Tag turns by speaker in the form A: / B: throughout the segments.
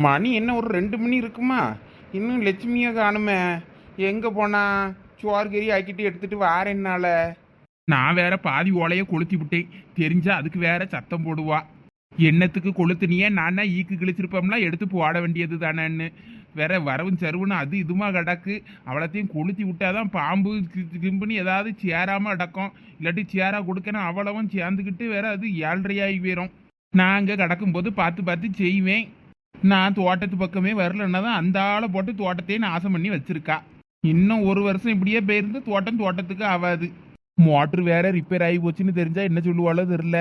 A: மணி என்ன ஒரு ரெண்டு மணி இருக்குமா? இன்னும் லட்சுமியை காணுமே. எங்கே போனா? சோறு கறி ஆக்கிட்டு எடுத்துட்டு வாரேன்னால நான் வேற பாதி ஓலையை கொளுத்தி விட்டேன். தெரிஞ்சா அதுக்கு வேற சத்தம் போடுவா. எண்ணத்துக்கு கொளுத்துனியே? நானா ஈக்கு கிழிச்சிருப்போம்லாம் எடுத்து போட வேண்டியது தானேன்னு. வேற வரவும் சருவுன்னு அது இதுமா கிடக்கு. அவ்வளோத்தையும் கொளுத்தி விட்டாதான் பாம்பு கி- கிம்புன்னு ஏதாவது சேராம அடக்கும். இல்லாட்டி சேரா கொடுக்கணும் அவ்வளவும் சேர்ந்துக்கிட்டு வேற அது ஏழ்றையாகி போயிடும் நான் அங்கே கிடக்கும்போது பார்த்து பார்த்து செய்வேன். நான் தோட்டத்து பக்கமே வரலன்னா தான் அந்த ஆளை போட்டு தோட்டத்தையே நாசம் பண்ணி வச்சிருக்கா. இன்னும் ஒரு வருஷம் இப்படியே போயிருந்து தோட்டம் தோட்டத்துக்கு ஆகாது மோட்ரு வேற ரிப்பேர் ஆகி போச்சுன்னு தெரிஞ்சா என்ன சொல்லுவாளோ தெரில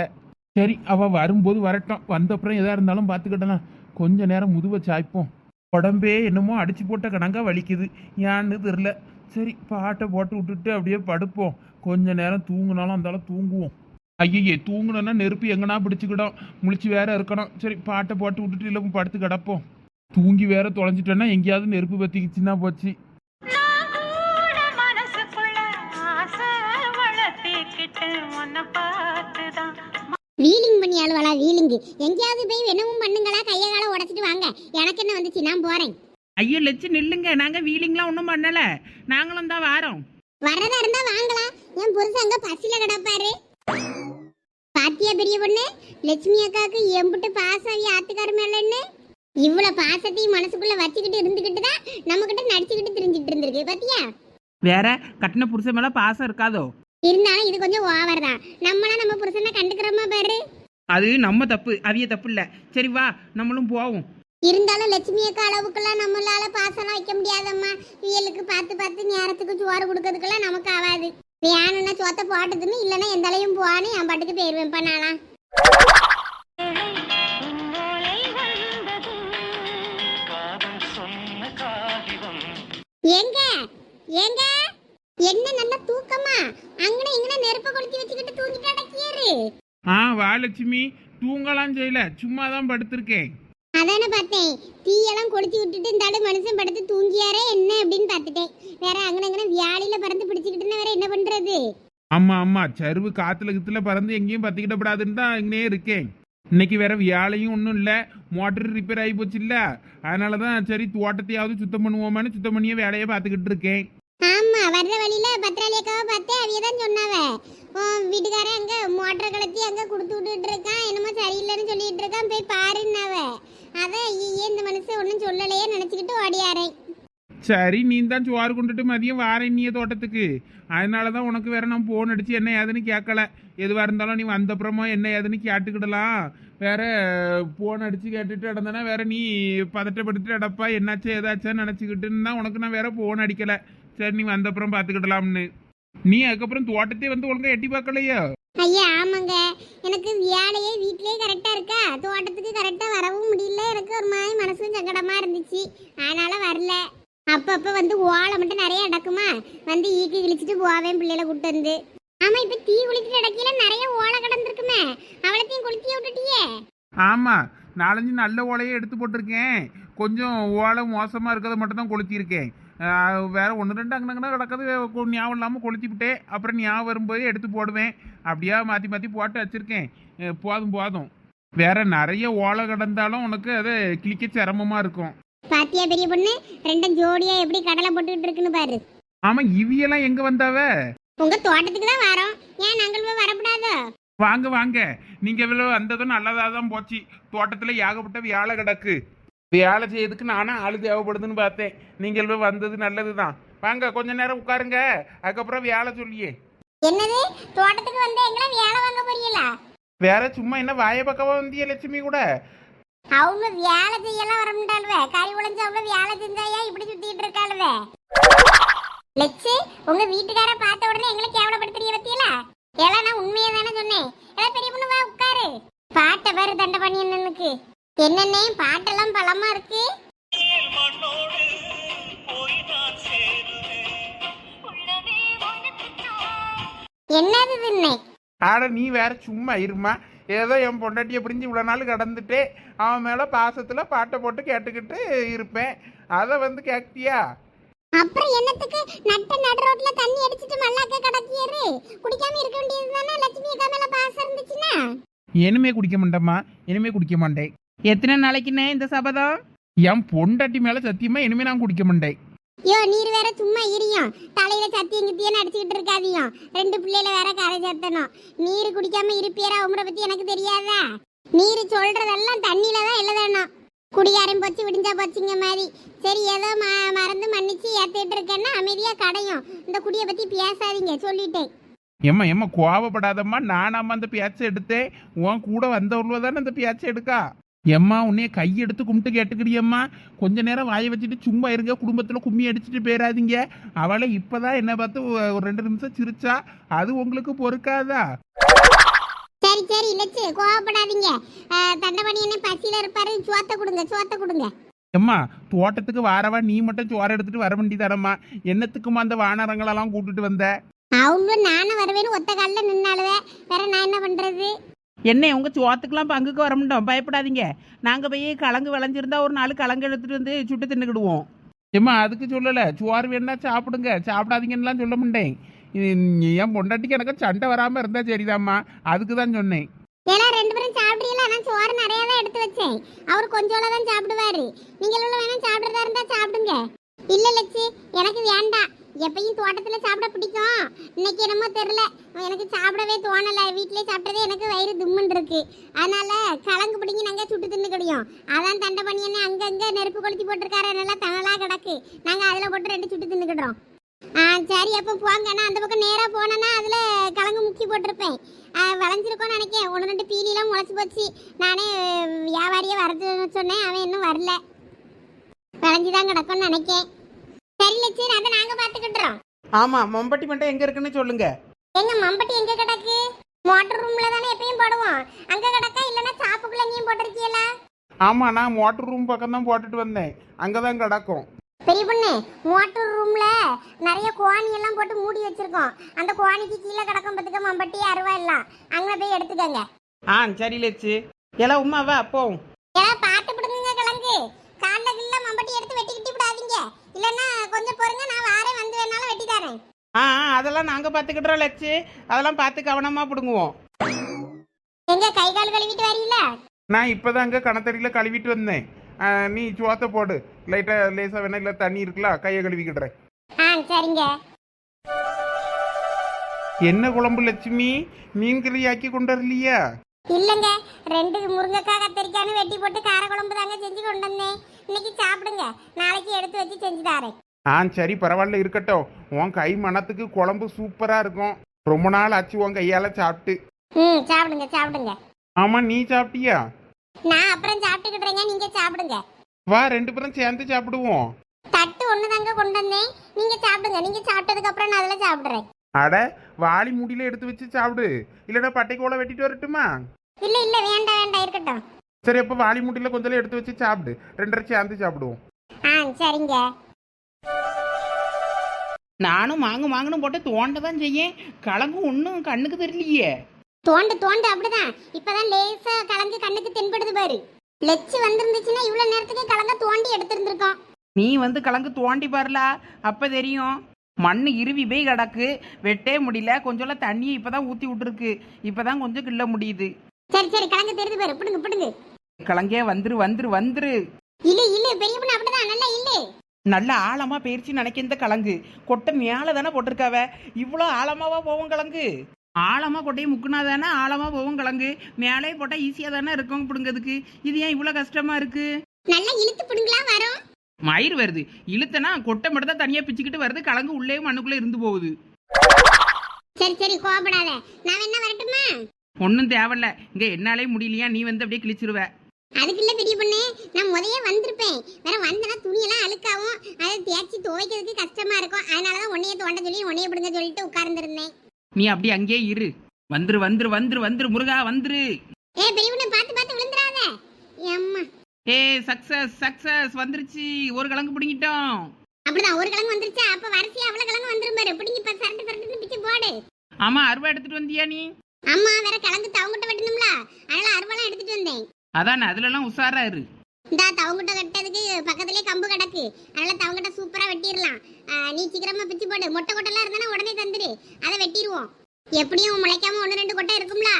A: சரி அவ வரும்போது வரட்டும். வந்தப்புறம் எதா இருந்தாலும் பார்த்துக்கிட்டலாம் கொஞ்ச நேரம் முதுவை சாய்ப்போம். உடம்பே என்னமோ அடிச்சு போட்ட கணங்கா வலிக்குது. ஏன்னு தெரில சரி பாட்டை போட்டு விட்டுட்டு அப்படியே படுப்போம். கொஞ்ச நேரம் தூங்கினாலும் அந்தாலும் தூங்குவோம். ஐயே தூங்கணும்னா நெருப்பு எங்கனா பிடிச்சிக்கிடும். முழிச்சு வேற இருக்கணும். சரி பாட்டை போட்டு விட்டுட்டு இல்லை படுத்து கிடப்போம். தூங்கி வேற தொலைஞ்சிட்டோன்னா எங்கேயாவது நெருப்பு பத்திக்கிச்சுன்னா போச்சு.
B: நான் கூட மனசுக்குள்ள ஆசை வளர்த்திக்கிட்டு உன்னை பார்த்துதான்.
C: வீலிங் பண்ணி ஆளுவாளா வீலிங்கு. எங்கேயாவது போய் என்னவும் பண்ணுங்களா? கைய கால உடச்சிட்டு வாங்க. எனக்கு என்ன வந்துச்சு? நான் போறேன்.
D: ஐயோ லட்சு நில்லுங்க. நாங்க வீலிங்லாம் ஒன்றும் பண்ணல. நாங்களும் தான் வாரோம்.
C: வர்றதா இருந்தா வாங்கலாம். என் புருஷன் அங்க பசியில கிடப்பாரு. பாத்தியா பெரிய பொண்ணு? லட்சுமி அக்காவுக்கு எம்புட்டு பாசம் ஆத்துக்காரு மேலன்னு இவ்வளவு பாசத்தையும் மனசுக்குள்ள வச்சுக்கிட்டு இருந்துகிட்டு தான் நம்ம கிட்ட நடிச்சுக்கிட்டு திரிஞ்சிட்டு இருந்திருக்கு பாத்தியா?
D: வேற கட்டின புருஷன் மேல பாசம் இருக்காதோ?
C: இருந்தாலும் இது கொஞ்சம் ஓவர் தான். நம்மளாம் நம்ம புருஷனை கண்டுக்கிறோமா பாரு?
D: அது நம்ம தப்பு அவிய தப்பு இல்ல. சரி வா நம்மளும் போவோம்.
C: இருந்தாலும் லட்சுமி அக்கா அளவுக்குலாம் நம்மளால பாசம்லாம் வைக்க முடியாதம்மா. வியலுக்கு பார்த்து பார்த்து நேரத்துக்கு சோறு கொடுக்கறதுக்கெல்லாம் நமக்கு ஆகாது வேணும்னா சோத்த போட்டதுன்னு இல்லைன்னா எந்த அளவும் போவான்னு என் பாட்டுக்கு போயிருவேன் பண்ணாலாம் எங்க? எங்க? என்ன நல்ல தூக்கமா? அங்கன இங்கன நெருப்ப கொளுத்தி வச்சுக்கிட்டு தூங்கிட்டு அடக்கியாரு
A: ஆ வா லட்சுமி. தூங்கலாம் செய்யல. சும்மா தான் படுத்திருக்கேன்.
C: அதானே பார்த்தேன். தீயெல்லாம் கொளுத்தி விட்டுட்டு இந்த மனுஷன் படுத்து தூங்கியாரே என்ன அப்படின்னு பார்த்துட்டேன். வேற அங்கன இங்கன வியாழில பறந்து பிடிச்சிக்கிட்டுன்னா வேற என்ன பண்றது?
A: ஆமா ஆமா. சருவு காத்துல கித்துல பறந்து எங்கேயும் பத்திக்கிடப்படாதுன்னு தான் இங்கனே இருக்கேன். இன்னைக்கு வேற வியாழையும் ஒன்றும் இல்லை. மோட்டர் ரிப்பேர் ஆகி போச்சு இல்ல. அதனால தான் சரி தோட்டத்தையாவது சுத்தம் பண்ணுவோமான்னு சுத்தம் பண்ணியே வேலையை பார்த்துக்கிட்டு இருக்கேன்.
C: ஆமா வர்ற வழியில பத்திராளி அக்காவை பார்த்தேன் அவிய தான் சொன்னாவ. வீட்டுக்காரன் அங்க மோட்டர் கலத்தி அங்க கொடுத்து விட்டுட்டு இருக்கான். என்னமோ சரியில்லைன்னு சொல்லிட்டு இருக்கான். போய் பாருன்னாவ. அதான் இந்த மனசு ஒன்றும் சொல்லலையே நினச்சிக்கிட்டு ஓடியாரேன்
A: சரி நீ தான் சோறு கொண்டுட்டு மதியம் வாரேன் நீ தோட்டத்துக்கு. அதனால தான் உனக்கு வேற நான் ஃபோன் அடித்து என்ன ஏதுன்னு கேட்கல. எதுவாக இருந்தாலும் நீ வந்தப்புறமா என்ன ஏதுன்னு கேட்டுக்கிடலாம். வேற ஃபோன் அடித்து கேட்டுட்டு இடந்தனா வேற நீ பதட்டப்பட்டுட்டு அடப்பா என்னாச்சு ஏதாச்சும் நினச்சிக்கிட்டுன்னு தான் உனக்கு நான் வேற ஃபோன் அடிக்கலை. சரி நீ வந்தப்புறம் பார்த்துக்கிடலாம்னு. நீ அதுக்கப்புறம் தோட்டத்தை வந்து ஒழுங்கா எட்டி பார்க்கலையோ?
C: ஐயா ஆமாங்க. எனக்கு வேலையே வீட்லயே கரெக்டா இருக்கா? தோட்டத்துக்கு கரெக்டா வரவும் முடியல. எனக்கு ஒரு மாதிரி மனசும் சங்கடமா இருந்துச்சு. அதனால வரல. அப்பப்ப வந்து ஓலை மட்டும் நிறைய அடக்குமா வந்து ஈக்கு கிழிச்சிட்டு போவேன் பிள்ளைகளை கூட்டு வந்து. ஆமா இப்ப தீ குளித்து அடக்கில நிறைய ஓலை கிடந்திருக்குமே. அவளத்தையும் கொளுத்திய விட்டுட்டியே.
A: ஆமாம் நாலஞ்சு நல்ல ஓலையே எடுத்து போட்டிருக்கேன். கொஞ்சம் ஓலை மோசமாக இருக்கிறத மட்டும் தான் கொளுத்தியிருக்கேன். வேற ஒன்று ரெண்டு அங்கனங்கன்னா கிடக்கிறது ஞாபகம் இல்லாமல் கொளுத்தி விட்டேன் அப்புறம் ஞாபகம் வரும்போது எடுத்து போடுவேன். அப்படியே மாற்றி மாற்றி போட்டு வச்சுருக்கேன். போதும் போதும். வேற நிறைய ஓலை கிடந்தாலும் உனக்கு அது கிளிக்க சிரமமாக இருக்கும்.
C: பாத்தியா பெரிய பொண்ணு? ரெண்டும் ஜோடியா எப்படி கடலை போட்டுக்கிட்டு இருக்குன்னு பாரு.
A: ஆமாம் இவியெல்லாம் எங்கே வந்தாவ?
C: உங்க தோட்டத்துக்கு தான் வரோம். ஏன் நாங்கள் போய் வரக்கூடாதோ?
A: வாங்க வாங்க. இவ்வளோ வந்ததும் நல்லதாக தான் போச்சு. தோட்டத்தில் ஏகப்பட்ட வேலை கிடக்கு. வேலை செய்யறதுக்கு நானும் ஆள் தேவைப்படுதுன்னு பார்த்தேன். நீங்கள் வந்தது நல்லது தான் வாங்க கொஞ்ச நேரம் உட்காருங்க. அதுக்கப்புறம் வேலை சொல்லியே.
C: என்னது? தோட்டத்துக்கு வந்து எங்களை வேலை வாங்க போறீங்களா?
A: வேற சும்மா என்ன வாய பக்கமா வந்திய லட்சுமி கூட?
C: அவங்க வேலை செய்யலாம் வர முடியாளுவே கறி உழைஞ்சு அவ்வளவு வேலை செஞ்சாயா? இப்படி சுத்திட்டு இருக்காளுவே. லட்சு உங்க வீட்டுக்கார பார்த்த உடனே எங்களை கேவலப்படுத்துறீங்க பத்தியலா? எல்லாம் நான் உண்மையை தானே சொன்னேன். எல்லாம் பெரிய பொண்ணு வா உட்காரு. பாட்டை பாரு தண்டை பண்ணி என்னன்னுக்கு என்னன்னே பாட்டெல்லாம் பலமா இருக்கு? என்னது தின்னை
A: ஆட நீ வேற சும்மா இருமா ஏதோ என் பொண்டாட்டியை பிரிஞ்சு இவ்வளோ நாள் கடந்துட்டே அவன் மேலே பாசத்தில் பாட்டை போட்டு கேட்டுக்கிட்டு இருப்பேன். அதை வந்து கேட்கியா
C: அப்புறம் என்னத்துக்கு நட்ட நடு ரோட்ல தண்ணி அடிச்சிட்டு மல்லாக்க கடக்கியாரு குடிக்காம இருக்க வேண்டியது தானே லட்சுமி அக்கா மேல பாசம் இருந்துச்சுன்னா?
A: இனிமே குடிக்க மாட்டேம்மா. இனிமே குடிக்க மாட்டேன்.
D: எத்தனை நாளைக்குண்ணே இந்த சபதம்?
A: என் பொண்டாட்டி மேல சத்தியமா இனிமே நான் குடிக்க மாட்டேன்.
C: ஐயோ நீர் வேற சும்மா இரியும் தலையில சத்தியம் கித்தியம் அடிச்சுக்கிட்டு இருக்காதியும் ரெண்டு பிள்ளைல வேற கரை சேர்த்தணும். நீர் குடிக்காம இருப்பியரா உமரை பத்தி எனக்கு தெரியாதா? நீர் சொல்றதெல்லாம் தண்ணியில தான் எழுதணும் குடியாரம் போச்சு விடிஞ்சா போச்சுங்க மாதிரி. சரி ஏதோ ம மறந்து மன்னிச்சு ஏத்திட்டு இருக்கேன்னா அமைதியா கடையும். இந்த குடியை பத்தி பேசாதீங்க சொல்லிட்டேன்.
A: ஏம்மா ஏம்மா கோவப்படாதம்மா. நானாம அந்த பேச்சை எடுத்தேன். உன் கூட வந்தவர்கள தானே அந்த பேச்சை எடுக்கா? எம்மா உன்னைய கையெடுத்து கும்பிட்டு கேட்டுக்கிறியம்மா கொஞ்ச நேரம் வாயை வச்சுட்டு சும்மா இருங்க குடும்பத்தில் கும்மி அடிச்சுட்டு போயிடாதீங்க அவளை இப்பதான் என்ன பார்த்து ஒரு ரெண்டு நிமிஷம் சிரிச்சா அது உங்களுக்கு பொறுக்காதா?
C: சரி சரி லட்சு கோவப்படாதீங்க. தண்டபணி என்ன பசியில இருப்பாரு. சோத்த கொடுங்க சோத்த கொடுங்க.
A: எம்மா தோட்டத்துக்கு வாரவா நீ மட்டும் சோறு எடுத்துட்டு வர வேண்டியதானம்மா. என்னத்துக்குமா அந்த வானரங்களெல்லாம் கூட்டிட்டு வந்த?
C: அவங்க நானும் வருவேன்னு ஒத்த காலில் நின்னாலுவே வேற நான் என்ன பண்றது?
D: என்ன உங்க சோத்துக்கெல்லாம் பங்குக்கு வர முடியும் பயப்படாதீங்க. நாங்க போய் கலங்கு விளைஞ்சிருந்தா ஒரு நாலு கலங்கு எடுத்துட்டு வந்து சுட்டு தின்னுக்கிடுவோம்.
A: ஏம்மா அதுக்கு சொல்லலை. சோறு வேணா சாப்பிடுங்க. சாப்பிடாதீங்கன்னுலாம் சொல்ல மாட்டேன். என் பொண்டாட்டிக்கு எனக்கு சண்டை வராமல் இருந்தால் சரிதாம்மா. அதுக்கு தான் சொன்னேன்.
C: எல்லாம் ரெண்டு பேரும் சாப்பிடுறீங்களா? நான் சோறு நிறைய தான் எடுத்து வச்சேன். அவர் கொஞ்சோல தான் சாப்பிடுவாரு. நீங்கள் வேணா சாப்பிடுறதா இருந்தா சாப்பிடுங்க. இல்ல லட்சு எனக்கு வேண்டாம். எப்பயும் தோட்டத்தில் சாப்பிட பிடிக்கும். இன்னைக்கு என்னமோ தெரியல. எனக்கு சாப்பிடவே தோணலை. வீட்டிலே சாப்பிட்டதே எனக்கு வயிறு தும்முன்னு இருக்கு. அதனால கலங்கு பிடிங்கி நாங்கள் சுட்டு தின்னு கிடையும் அதான் தண்டை பண்ணி என்ன நெருப்பு கொளுத்தி போட்டிருக்காரு. நல்லா தனலாக கிடக்கு. நாங்கள் அதில் போட்டு ரெண்டு சுட்டு தின்னுக்கிடுறோம் ஆ சரி அப்போ போங்க. நான் அந்த பக்கம் நேராக போனேன்னா அதில் கலங்கு முக்கி போட்டிருப்பேன். ஆ, நினைக்கேன். ஒன்று ரெண்டு பீலிலாம் முளைச்சி போச்சு. நானே வியாபாரியை வரதுன்னு சொன்னேன். அவன் இன்னும் வரல. விளைஞ்சுதான் கிடக்கும்னு நினைக்கேன். சரி லட்சம் அதை நாங்க பாத்துக்கிட்டுறோம்
D: ஆமா மம்பட்டி மட்டும் எங்க இருக்குன்னு சொல்லுங்க.
C: எங்க மம்பட்டி எங்க கிடக்கு? மோட்டர் ரூம்ல தானே எப்பயும் போடுவோம். அங்க கிடக்கா இல்லைன்னா சாப்புக்குள்ள நீயும் போட்டிருக்கீங்களா
A: ஆமாம் நான் மோட்டர் ரூம் பக்கம் தான் போட்டுட்டு வந்தேன். அங்கே தான் கிடக்கும்.
C: பெரிய பொண்ணு மோட்டர் ரூம்ல நிறைய கோணி எல்லாம் போட்டு மூடி வச்சிருக்கோம். அந்த கோணிக்கு கீழே கிடக்கும் பத்துக்க மம்பட்டி அருவா எல்லாம். அங்க போய் எடுத்துக்கங்க.
D: ஆ சரி லட்சு. எல்லாம் உமாவா அப்போ
C: ஏன் பாட்டு பிடுங்குங்க கிழங்கு காலில் கில்ல மம்பட்டி எடுத்து வெட்டி கிட்டி விடாதீங்க இல்லைன்னா கொஞ்சம் பொறுங்க நான் வாரேன் வந்து வேணாலும் வெட்டி தரேன்
D: ஆ ஆ, அதெல்லாம் நாங்க பாத்துக்கிட்டோம் லட்சு. அதெல்லாம் பார்த்து கவனமா பிடுங்குவோம்.
C: எங்க கை கால் கழுவிட்டு வரீங்களா
A: நான் இப்போ தான் அங்கே கணத்தடியில் கழுவிட்டு வந்தேன். ஆ, நீ சோத்தை போடு. லைட்டாக லேசாக வேணா இல்லை தண்ணி இருக்குல்ல கையை கழுவிக்கிடுறேன்
C: ஆ சரிங்க.
A: என்ன குழம்பு லட்சுமி? மீன் கறி ஆக்கி கொண்டு வரலையா?
C: இல்லைங்க ரெண்டு முருங்கைக்காய் கத்தரிக்கான்னு வெட்டி போட்டு கார குழம்பு தாங்க செஞ்சு கொண்டு வந்தேன். இன்னைக்கு சாப்பிடுங்க. நாளைக்கு எடுத்து வச்சு செஞ்சு தரேன்.
A: ஆ சரி பரவாயில்ல இருக்கட்டும். உன் கை மணத்துக்கு குழம்பு சூப்பராக இருக்கும். ரொம்ப நாள் ஆச்சு உன் கையால் சாப்பிட்டு.
C: ம் சாப்பிடுங்க சாப்பிடுங்க.
A: ஆமாம் நீ சாப்பிட்டியா?
C: நான் அப்புறம் சாப்பிட்டுக்கிட்டுறேங்க நீங்க சாப்பிடுங்க.
A: வா ரெண்டு பேரும் சேர்ந்து சாப்பிடுவோம்.
C: தட்டு ஒன்று தாங்க கொண்டு வந்தேன். நீங்க சாப்பிடுங்க நீங்க சாப்பிட்டதுக்கு அப்புறம் நான் அதில் சாப்பிடுறேன்.
A: அட வாளி முடியில எடுத்து வச்சு சாப்பிடு. இல்லைன்னா பட்டைக்கோலை வெட்டிட்டு வரட்டுமா?
C: இல்ல இல்ல வேண்டாம் வேண்டாம் இருக்கட்டும்.
A: சரி அப்போ வாளி முடியில கொஞ்சம் எடுத்து வச்சு சாப்பிடு. ரெண்டரை சேர்ந்து சாப்பிடுவோம்.
C: ஆ சரிங்க.
D: நானும் மாங்கு மாங்கணும் போட்டு தோண்ட தான் செய்யேன். கலங்கும் ஒன்றும் கண்ணுக்கு தெரியலையே.
C: தோண்டு தோண்டு அப்படிதான். இப்பதான் லேசா கலந்து கண்ணுக்கு தென்படுது பாரு. லெச்சு வந்திருந்துச்சுன்னா இவ்வளவு நேரத்துக்கு கலங்க தோண்டி எடுத்திருந்திருக்கோம்.
D: நீ வந்து கலங்கு தோண்டி பாருலா அப்ப தெரியும். மண்ணு இருவி போய் கிடக்கு. வெட்டே முடியல. கொஞ்சம் தண்ணியை இப்பதான் ஊத்தி விட்டுருக்கு. இப்பதான் கொஞ்சம் கிள்ள முடியுது.
C: சரி சரி கலங்க தெரியுது பாரு. பிடுங்க பிடுங்க.
D: கலங்கே வந்துரு வந்துரு வந்துரு.
C: இல்ல இல்ல பெரிய பொண்ணு அப்படிதான். நல்லா இல்ல.
D: நல்ல ஆழமா போயிருச்சு நினைக்க இந்த கலங்கு. கொட்டை மேல தானே போட்டிருக்காவ. இவ்வளோ ஆழமாவா போவும் கலங்கு? ஆழமா கொட்டையை முக்குனா தானே ஆழமா போவும் கலங்கு. மேலே போட்டா ஈஸியா தானே இருக்கும் பிடுங்கிறதுக்கு. இது ஏன் இவ்வளோ கஷ்டமா இருக்கு?
C: நல்லா இழுத்து பிடுங்களா வரும்.
D: மயிர் வருது. இழுத்தனா கொட்டை மட்டும் தான் தனியா பிச்சுக்கிட்டு வருது. கலங்கு உள்ளே மண்ணுக்குள்ளே இருந்து போகுது.
C: சரி சரி கோபப்படாத நான் என்ன வரட்டுமா?
D: ஒன்றும் தேவையில்ல. இங்க என்னாலே முடியலையா? நீ வந்து அப்படியே கிழிச்சிருவ.
C: அதுக்கு இல்ல பெரிய பொண்ணு நான் முதைய வந்திருப்பேன். வேற வந்தனா துணியெல்லாம் அழுக்காவும் அதை தேய்ச்சி துவைக்கிறதுக்கு கஷ்டமா இருக்கும். அதனாலதான் உன்னைய தோண்ட சொல்லி உன்னைய பிடுங்க சொல்லிட்டு உட்கார்ந்துருந்தேன்.
D: நீ அப்படி அங்கேயே இரு. வந்துரு வந்துரு வந்துரு வந்துரு முருகா வந்துரு.
C: ஏ பெரிய பொண்ணு பார்த்து பார்த்து விழுந்துடாத. அம்மா.
D: ஏ சக்சஸ் சக்சஸ் வந்துருச்சு. ஒரு கலங்கு பிடிங்கிட்டோம்.
C: அப்படிதான் ஒரு கிழங்கு வந்துருச்சா? அப்ப வரிசையா அவ்வளவு கிழங்கு வந்துரும் பாரு. பிடிங்கி இப்ப சரட்டு சரட்டுன்னு பிச்சு போடு.
D: ஆமா அருவா எடுத்துட்டு வந்தியா நீ?
C: அம்மா வேற கிழங்கு தவங்கிட்ட வெட்டணும்ல. அதனால அருவாலாம் எடுத்துட்டு வந்தேன்.
D: அதானே அதுலலாம் உஷாரா இரு
C: இந்த தவங்கிட்ட வெட்டதுக்கு பக்கத்துலயே கம்பு கிடக்கு. அதனால தவங்கிட்ட சூப்பரா வெட்டிடலாம். நீ சீக்கிரமா பிச்சு போடு. மொட்டை கொட்டெல்லாம் இருந்தா உடனே தந்துடு அதை வெட்டிடுவோம். எப்படியும் முளைக்காம ஒன்று ரெண்டு கொட்டை இருக்கும்ல.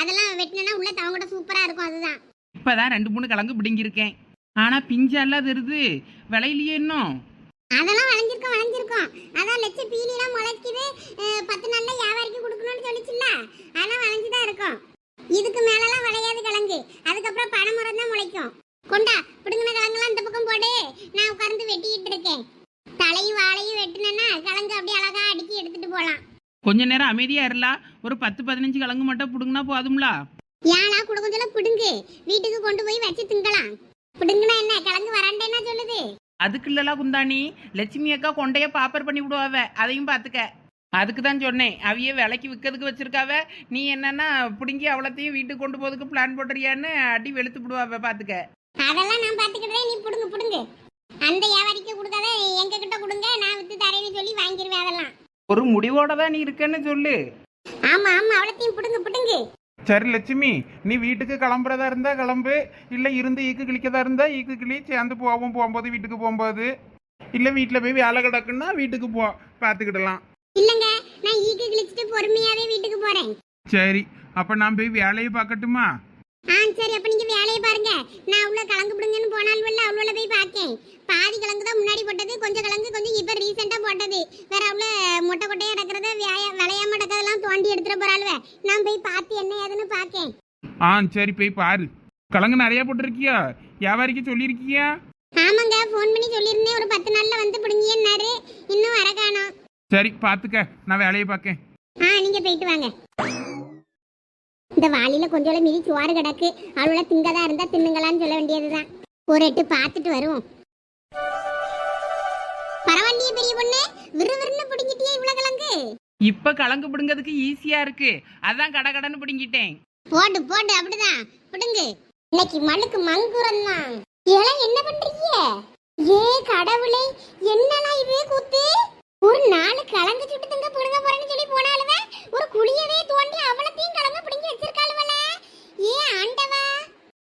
C: அதெல்லாம் வெட்டினா உள்ள தவங்கிட்ட சூப்பரா இருக்கும் அதுதான்.
D: இப்பதான் ரெண்டு மூணு கலங்கு பிடுங்கியிருக்கேன். ஆனா பிஞ்செல்லாம் தருது விலையிலையே இன்னும்.
C: அதெல்லாம் வளைஞ்சிருக்கோம் வளைஞ்சிருக்கோம். அதான் லட்ச பீலிலாம் முளைக்குது. பத்து நாள்ல வியாபாரிக்கு கொடுக்கணும்னு சொல்லிச்சுல்ல? அதெல்லாம் வளைஞ்சுதான் இருக்கும். இதுக்கு மேலலாம் விளையாது கிழங்கு. அதுக்கப்புறம் பனைமரம் தான் முளைக்கும். கொண்டா பிடுங்கின கிழங்குலாம் இந்த பக்கம் போடு. நான் உட்கார்ந்து வெட்டிக்கிட்டு இருக்கேன். தலையும் வாழையும் வெட்டினேன்னா கிழங்கு அப்படியே அழகா அடுக்கி எடுத்துட்டு போலாம்.
D: கொஞ்ச நேரம் அமைதியா இருலாம் ஒரு பத்து பதினஞ்சு கிழங்கு மட்டும் பிடுங்கினா போதும்ல?
C: ஏனா கொஞ்சம் பிடுங்கு. வீட்டுக்கு கொண்டு போய் வச்சு திங்கலாம். பிடுங்குனா என்ன? கிழங்கு வரண்டேன்னா சொல்லுது?
D: அதுக்கு குந்தாணி? லட்சுமி அக்கா கொண்டைய பாப்பர் பண்ணி விடுவாவ. அதையும் பார்த்துக்க அதுக்கு தான் சொன்னேன். அவிய விலைக்கு விற்கிறதுக்கு வச்சிருக்காவ. நீ என்னன்னா பிடுங்கி அவ்வளோத்தையும் வீட்டுக்கு கொண்டு போறதுக்கு பிளான் போடுறியான்னு அடி வெளுத்து விடுவாவ பார்த்துக்க
C: அதெல்லாம் நான் பாத்துக்கிறேன் நீ புடுங்க புடுங்க. அந்த வியாபாரிக்கு கொடுக்காத எங்க கிட்ட கொடுங்க. நான் வித்து தரேன்னு சொல்லி வாங்கிருவேன் அதெல்லாம்.
D: ஒரு முடிவோட தான் நீ இருக்கன்னு சொல்லு.
C: ஆமா ஆமா. அவ்வளத்தையும் புடுங்க புடுங்க.
A: சரி லட்சுமி நீ வீட்டுக்கு கிளம்புறதா இருந்தா கிளம்பு. இல்லை இருந்து ஈக்கு கிழிக்கதா இருந்தா ஈக்கு கிளி சேர்ந்து போவோம் போகும்போது வீட்டுக்கு போகும்போது. இல்லை வீட்டில் போய் வேலை கிடக்குன்னா வீட்டுக்கு போ பார்த்துக்கிடலாம்.
C: இல்லங்க நான் ஈக்கு கிழிச்சிட்டு பொறுமையாவே வீட்டுக்கு போறேன்.
A: சரி அப்போ நான் போய் வேலையை பார்க்கட்டுமா?
C: ஆ சரி அப்ப நீங்க வேலையை பாருங்க. நான் உள்ள கலங்கு பிடுங்கன்னு போனால் வெள்ள அவ்வளோ போய் பார்த்தேன் பாதி கிழங்கு தான் முன்னாடி போட்டது கொஞ்சம் கிழங்கு கொஞ்சம் இப்ப ரீசெண்டா போட்டது. வேற அவ்வளோ மொட்டை கொட்டையா கிடக்கிறத நான் போய் பார்த்து என்ன ஏதுன்னு பார்க்கேன்.
A: ஆ சரி போய் பாரு. கிழங்கு நிறைய போட்டிருக்கியா? வியாபாரிக்கு சொல்லியிருக்கியா?
C: ஆமாங்க ஃபோன் பண்ணி சொல்லியிருந்தேன். ஒரு பத்து நாள்ல வந்து பிடுங்கியன்னாரு. இன்னும் வர காணோம்.
A: சரி பார்த்துக்க. நான் வேலையை பார்க்கேன்.
C: ஆ நீங்க போயிட்டு வாங்க. இந்த வாளியில கொஞ்சம் மீறி சுவாறு கிடக்கு. அவளோட திங்கதா இருந்தா தின்னுங்களான்னு சொல்ல வேண்டியதுதான். ஒரு எட்டு பார்த்துட்டு வருவோம். பரவாயில்லையே பெரிய பொண்ணு. விறுவிறுன்னு கிழங்கு
D: இப்ப கிழங்கு பிடுங்கிறதுக்கு ஈஸியா இருக்கு. அதான் கட கடன்னு பிடுங்கிட்டேன்.
C: போடு போடு அப்படிதான். பிடுங்கு. இன்னைக்கு மழுக்கு மங்குரம் தான். ஏலாம் என்ன பண்றீங்க? ஏ கடவுளே என்னலாம் இது கூத்து? ஒரு நாலு கலங்கு சுட்டு திங்க பிடுங்க போறேன்னு சொல்லி போனாலுவ ஒரு குழியவே தோண்டி அவளத்தையும் கலங்க பிடுங்கி வச்சிருக்காளுவல ஏ ஆண்டவா.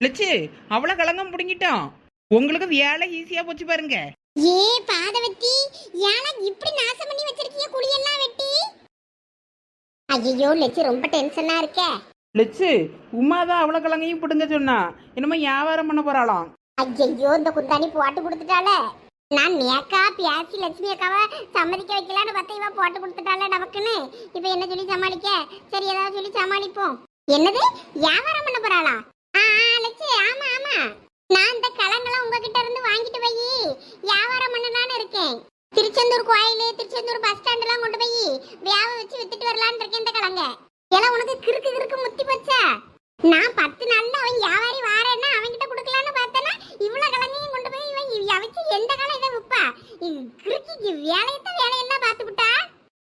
D: லட்சு அவ்வளோ கிழங்கும் பிடுங்கிட்டோம். உங்களுக்கு வேலை ஈஸியா போச்சு பாருங்க.
C: ஏ பாதவத்தி ஏனா இப்படி நாசம் ஐயோ லட்சு ரொம்ப டென்ஷனா இருக்கே.
D: லட்சு உமா தான் அவ்வளோ கிழங்கையும் பிடுங்க சொன்னா. என்னமோ வியாபாரம் பண்ண போறாளாம்.
C: ஐயோ இந்த குந்தாணி போட்டு கொடுத்துட்டால நான் நேக்கா பியாசி லட்சுமி அக்காவை சம்மதிக்க வைக்கலான்னு பார்த்தா இவ போட்டு கொடுத்துட்டால நமக்குன்னு. இப்போ என்ன சொல்லி சமாளிக்க? சரி ஏதாவது சொல்லி சமாளிப்போம். என்னது? வியாபாரம் பண்ண போறாளா? ஆ லட்சு ஆமா ஆமா. நான் இந்த கலங்கெல்லாம் உங்ககிட்ட இருந்து வாங்கிட்டு போய் வியாபாரம் பண்ணலான்னு இருக்கேன். திருச்செந்தூர் கோயில் திருச்செந்தூர் பஸ் ஸ்டாண்ட்லாம் கொண்டு போய் வியாபாரம் வச்சு வித்துட்டு கிண்ட கலங்க. எல்லாம் உனக்கு கிறுக்கு கிறுக்கு முத்தி போச்சா? நான் பத்து நாள்ல அவன் வியாபாரி வாரேன்னா அவன்கிட்ட கொடுக்கலான்னு பார்த்தேன்னா இவ்வளவு கலங்கையும் கொண்டு போய் இவன் அவைக்கு எந்த காலம் இதை விப்பா? கிறுக்கி வேலையத்த வேலையெல்லாம் பார்த்து விட்டா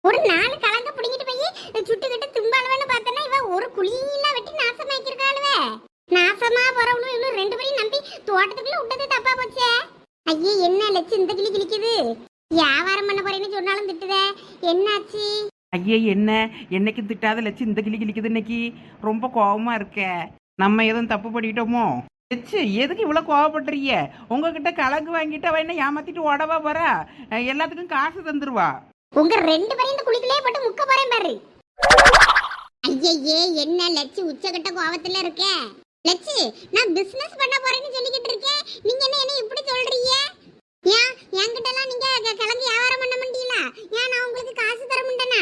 C: ஒரு நாலு கலங்க பிடிங்கிட்டு போய் சுட்டுக்கிட்டு தும்பாளுவேன்னு பார்த்தேன்னா இவன் ஒரு குழியெல்லாம் வெட்டி நாசமாக்கிருக்காளுவே நாசமா போறவளும் இவளும் ரெண்டு பேரையும் நம்பி தோட்டத்துக்குள்ள விட்டது தப்பா போச்சே? ஐயே என்ன லட்சம் இந்த கிளி கிழிக்குது வியாபாரம் பண்ண போறேன்னு சொன்னாலும் திட்டுத. என்னாச்சு?
D: ஐயே என்ன? என்னைக்கு திட்டாத லட்சி இந்த கிளி கிளிக்குது இன்னைக்கு. ரொம்ப கோவமா இருக்க. நம்ம எதுவும் தப்பு பண்ணிட்டோமோ? லட்சு எதுக்கு இவ்வளோ கோவப்படுறீங்க? உங்ககிட்ட கலங்கு வாங்கிட்டு அவன் என்ன ஏமாத்திட்டு ஓடவா போறா? எல்லாத்துக்கும் காசு தந்துருவா.
C: உங்க ரெண்டு பேரும் இந்த குளிக்கலே போட்டு முக்க போறேன் பாரு. ஐயே என்ன லட்சி உச்சகட்ட கோவத்துல இருக்க? லட்சி நான் பிசினஸ் பண்ண போறேன்னு சொல்லிக்கிட்டு இருக்கேன். நீங்க என்ன என்ன இப்படி சொல்றீங்க? ஏன்? என்கிட்ட எல்லாம் நீங்க கிழங்கு வியாபாரம் பண்ண மாட்டீங்களா? ஏன் நான் உங்களுக்கு காசு தர மாட்டேனா?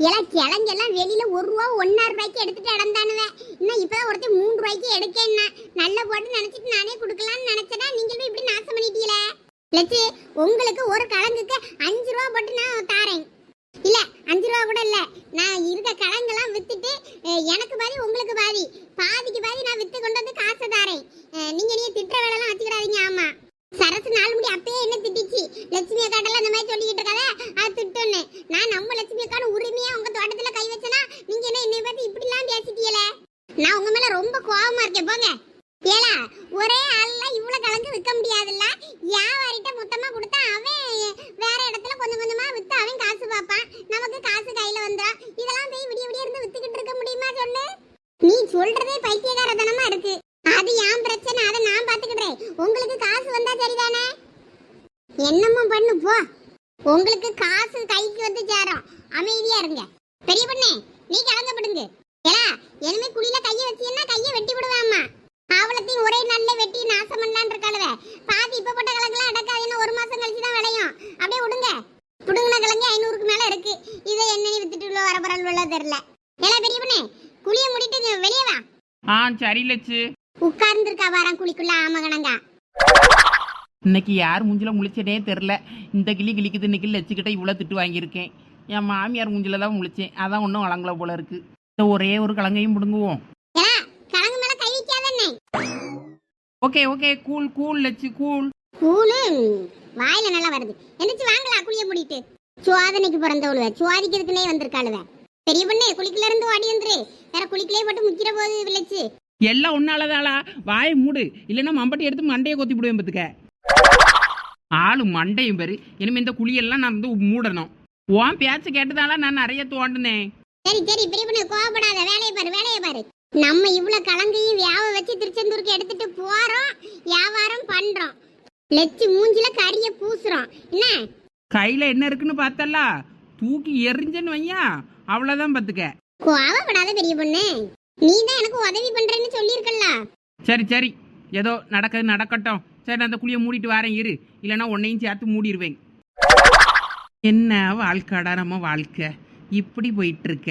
C: எல்லாம் கிழங்கு எல்லாம் வெளியில ஒரு ரூபா ஒன்னா ரூபாய்க்கு எடுத்துட்டு இடந்தானுவேன் இன்னும் இப்பதான் ஒருத்தர் மூணு ரூபாய்க்கு எடுக்கேன்னா. நல்ல போட்டு நினைச்சிட்டு நானே கொடுக்கலாம்னு நினைச்சேன்னா நீங்க இப்படி நாசம் பண்ணிட்டீங்களே? லட்சி உங்களுக்கு ஒரு கலங்குக்கு அஞ்சு ரூபா போட்டு நான் தாரேன். இல்ல அஞ்சு ரூபா கூட இல்ல. நான் இருக்க கலங்கெல்லாம் வித்துட்டு எனக்கு பாதி உங்களுக்கு பாதி. பாதிக்கு பாதி நான் வித்து கொண்டு வந்து காசை தாரேன். நீங்க நீங்க திட்டுற வேலைலாம் வச்சுக்கிடாதீங்க ஆமா. சரசு நாலு முடி அப்பயே என்ன திட்டிச்சு? லட்சுமி அக்காட்டெல்லாம் அந்த மாதிரி சொல்லிக்கிட்டு இருக்காத? அது திட்டுன்னு. நான் நம்ம லட்சுமி அக்கான உரிமையா உங்க தோட்டத்துல கை வச்சனா நீங்க என்ன என்னை பார்த்து இப்படி எல்லாம் பேசிட்டீங்களே? நான் உங்க மேல ரொம்ப கோபமா இருக்கேன். போங்க. ஏலா ஒரே ஆள்ல இவ்வளவு கலந்து விற்க முடியாதுல்ல வியாபாரிட்ட மொத்தமா கொடுத்தா அவன் வேற இடத்துல கொஞ்சம் கொஞ்சமா வித்து அவன் காசு பார்ப்பான் நமக்கு காசு கையில வந்துடும் இதெல்லாம் போய் விடிய விடிய இருந்து வித்துக்கிட்டு இருக்க முடியுமா சொல்லு நீ சொல்றதே பைத்தியகாரத்தனமா இருக்கு அது என் பிரச்சனை அதை நான் பாத்துக்கிடுறேன் உங்களுக்கு காசு வந்தா சரிதானே என்னம்மா பண்ணு போ உங்களுக்கு காசு கைக்கு வந்து சேரும் அமைதியா இருங்க பெரிய பொண்ணே நீ கலங்கப்படுங்க ஏலா இனிமே குழியில கைய வச்சீங்கன்னா கைய வெட்டி விடுவாம்மா அவளத்தையும் ஒரே நாள்ல வெட்டி நாசம் பண்ணலான் இருக்காளுவ பாதி இப்ப போட்ட கிழங்குலாம் அடக்காது இன்னும் ஒரு மாசம் கழிச்சு தான் விளையும் அப்படியே விடுங்க புடுங்கின கிழங்கு ஐநூறுக்கு மேல இருக்கு இதை என்னன்னு வித்துட்டு உள்ள வர போறாள் உள்ள தெரியல ஏல பெரிய பண்ணே குளிய முடிட்டு இங்க வெளியே வா
D: ஆ சரி லட்சு
C: உட்கார்ந்து இருக்கா வாரான் குளிக்குள்ள ஆம கணங்கா
D: இன்னைக்கு யார் மூஞ்சில முழிச்சனே தெரில இந்த கிளி கிளிக்குது இன்னைக்கு லட்சுக்கிட்ட இவ்வளோ திட்டு வாங்கியிருக்கேன். என் மாமியார் மூஞ்சில தான் முழிச்சேன். அதான் ஒன்றும் வழங்கல போல இருக்கு. இந்த ஒரே ஒரு கிழங்கையும் பிடுங்குவோம். Okay okay cool cool Latchu cool
C: cool வாயில நல்லா வருது. எந்திரிச்சு வாங்கலா குளிய முடிட்டு. சுவாதனைக்கு பிறந்தவளுவ சுவாதிக்கிறதுக்குனே வந்திருக்காளுவ. பெரிய பொண்ணு குளிக்கல இருந்து ஓடி வந்துரு. வேற குளிக்கலே போட்டு முக்கிற போது விளைச்சு
D: எல்லாம் ஒன்னாலதாளா வாயை மூடு. இல்லைன்னா மம்பட்டி எடுத்து மண்டையை கொத்தி விடுவேன் பத்துக்க ஆளு மண்டையும் பேரு. இனிமே இந்த குழியெல்லாம் நான் வந்து மூடணும். உன் பேச்ச கேட்டதால நான் நிறைய தோண்டினேன்.
C: சரி சரி பெரிய பொண்ணு. கோவப்படாத. வேலையை பாரு வேலையை பாரு. நம்ம இவ்வளவு கலங்கையும் வியாப வச்சு திருச்செந்தூருக்கு எடுத்துட்டு போறோம் வியாபாரம் பண்றோம். லட்சு மூஞ்சில கரிய பூசுறோம். என்ன?
D: கையில என்ன இருக்குன்னு பார்த்தல தூக்கி எரிஞ்சேன்னு வையா அவ்வளவுதான் பத்துக்க
C: கோவப்படாத பெரிய பொண்ணு. நீ தான் எனக்கு உதவி பண்றேன்னு சொல்லியிருக்கல
D: சரி சரி. ஏதோ நடக்கிறது நடக்கட்டும். சரி நான் அந்த குழியை மூடிட்டு வரேன் இரு. இல்லைன்னா உன்னையும் சேர்த்து மூடிடுவேன் என்ன வாழ்க்கைடா நம்ம வாழ்க்கை? இப்படி போயிட்டு இருக்க.